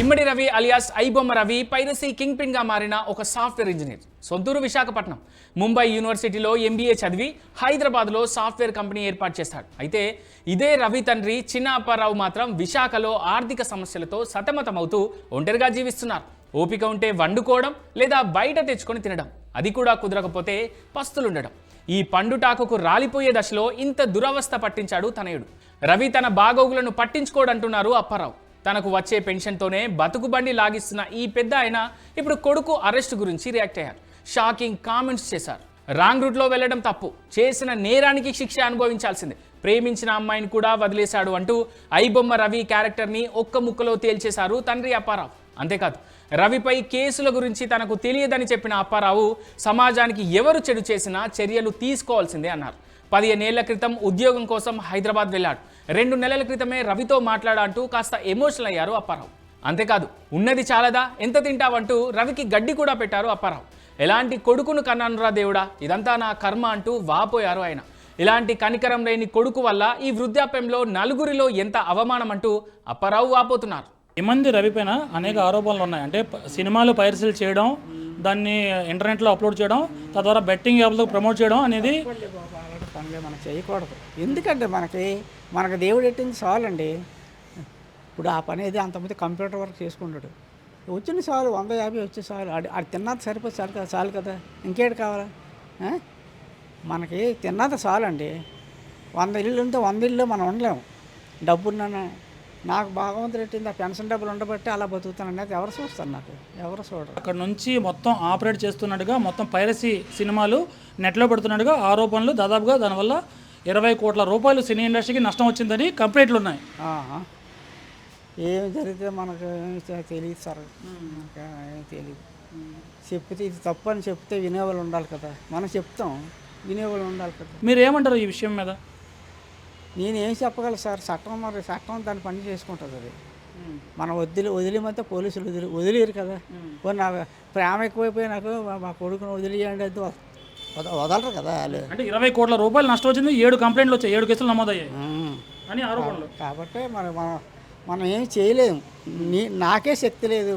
Immadi Ravi alias iBomma Ravi piracy king పిన్గా మారిన ఒక software engineer. సొంతూరు విశాఖపట్నం. ముంబై యూనివర్సిటీలో ఎంబీఏ చదివి హైదరాబాద్లో సాఫ్ట్వేర్ కంపెనీ ఏర్పాటు చేశాడు అయితే ఇదే రవి తండ్రి చిన్న అప్పారావు మాత్రం విశాఖలో ఆర్థిక సమస్యలతో సతమతమవుతూ ఒంటరిగా జీవిస్తున్నారు. ఓపిక ఉంటే వండుకోవడం లేదా బయట తెచ్చుకొని తినడం. అది కూడా కుదరకపోతే పస్తులుండడం. ఈ పండుటాకుకు రాలిపోయే దశలో ఇంత దురవస్థ పట్టించాడు తనయుడు. రవి తన బాగోగులను పట్టించుకోడంటున్నారు అప్పారావు. తనకు వచ్చే పెన్షన్తోనే బతుకు బండి లాగిస్తున్న ఈ పెద్ద ఆయన ఇప్పుడు కొడుకు అరెస్ట్ గురించి రియాక్ట్ అయ్యారు. షాకింగ్ కామెంట్స్ చేశారు. రాంగ్ రూట్లో వెళ్ళడం తప్పు. చేసిన నేరానికి శిక్ష అనుభవించాల్సిందే. ప్రేమించిన అమ్మాయిని కూడా వదిలేశాడు అంటూ ఐబొమ్మ రవి క్యారెక్టర్ని ఒక్క ముక్కలో తేల్చేశారు తండ్రి అప్పారావు. అంతేకాదు రవిపై కేసుల గురించి తనకు తెలియదని చెప్పిన అప్పారావు సమాజానికి ఎవరు చెడు చేసినా చర్యలు తీసుకోవాల్సిందే అన్నారు. పదిహేనేళ్ళ క్రితం ఉద్యోగం కోసం హైదరాబాద్ వెళ్ళాడు. రెండు నెలల క్రితమే రవితో మాట్లాడంటూ కాస్త ఎమోషనల్ అయ్యారు అప్పారావు. అంతేకాదు ఉన్నది చాలదా? ఎంత తింటావంటూ రవికి గడ్డి కూడా పెట్టారు అప్పారావు. ఎలాంటి కొడుకును కన్నానురా దేవుడా? ఇదంతా నా కర్మ అంటూ వాపోయారు ఆయన. ఇలాంటి కనికరం లేని కొడుకు వల్ల ఈ వృద్ధాప్యంలో నలుగురిలో ఎంత అవమానం అంటూ అప్పారావు వాపోతున్నారు. మంది రవి పైన అనేక ఆరోపణలు ఉన్నాయి. అంటే సినిమాలు పైరసీలు చేయడం దాన్ని ఇంటర్నెట్లో అప్లోడ్ చేయడం తద్వారా బెట్టింగ్ యాప్లకు ప్రమోట్ చేయడం అనేది పనులే మనం చేయకూడదు ఎందుకంటే మనకి మనకు దేవుడు ఎట్టింది చాలండి. ఇప్పుడు ఆ పని ఏది అంతమంది కంప్యూటర్ వర్క్ చేసుకుంటాడు. వచ్చిన చాలు వంద యాభై వచ్చే చాలు. అది అది తిన్నది సరిపోతే చాలు కదా చాలు కదా. ఇంకేటి కావాలా? మనకి తిన్నది చాలండి. వంద ఇల్లు ఉంటే వంద ఇల్లు మనం ఉండలేము. డబ్బున్న నాకు భగవంతుడు ఎట్టింది ఆ పెన్షన్ డబ్బులు ఉండబట్టి అలా బతుకుతానండి అది ఎవరు చూస్తారు నాకు? ఎవరు చూడరు. అక్కడ నుంచి మొత్తం ఆపరేట్ చేస్తున్నట్టుగా మొత్తం పైరసీ సినిమాలు నెట్లో పెడుతున్నట్టుగా ఆరోపణలు దాదాపుగా దానివల్ల ఇరవై కోట్ల రూపాయలు సినీ ఇండస్ట్రీకి నష్టం వచ్చిందని కంప్లైంట్లు ఉన్నాయి. ఏం జరిగితే మనకు తెలియదు సార్. ఏమి తెలియదు. చెప్తే ఇది తప్పు అని చెప్తే వినేవాళ్ళు ఉండాలి కదా. మనం చెప్తాం వినేవాళ్ళు ఉండాలి కదా. మీరు ఏమంటారు ఈ విషయం మీద? నేను ఏం చెప్పగలను సార్? చట్టం మరి చట్టం దాని పని చేసుకుంటుంది అది. మనం వదిలి వదిలేమంటే పోలీసులు వదిలి వదిలేరు కదా. నాకు ప్రేమ ఎక్కువైపోయి నాకు మా- కొడుకుని వదిలేయండి అంటే వద- వదలరు కదా వాళ్ళు. అంటే ఇరవై కోట్ల రూపాయలు నష్టం వచ్చింది ఏడు కంప్లైంట్లు వచ్చాయి ఏడు కేసులు నమోదయ్యాయి. అని ఆరోపణలు. కాబట్టి మరి మనం మనం ఏం చేయలేము. నీ నాకే శక్తి లేదు.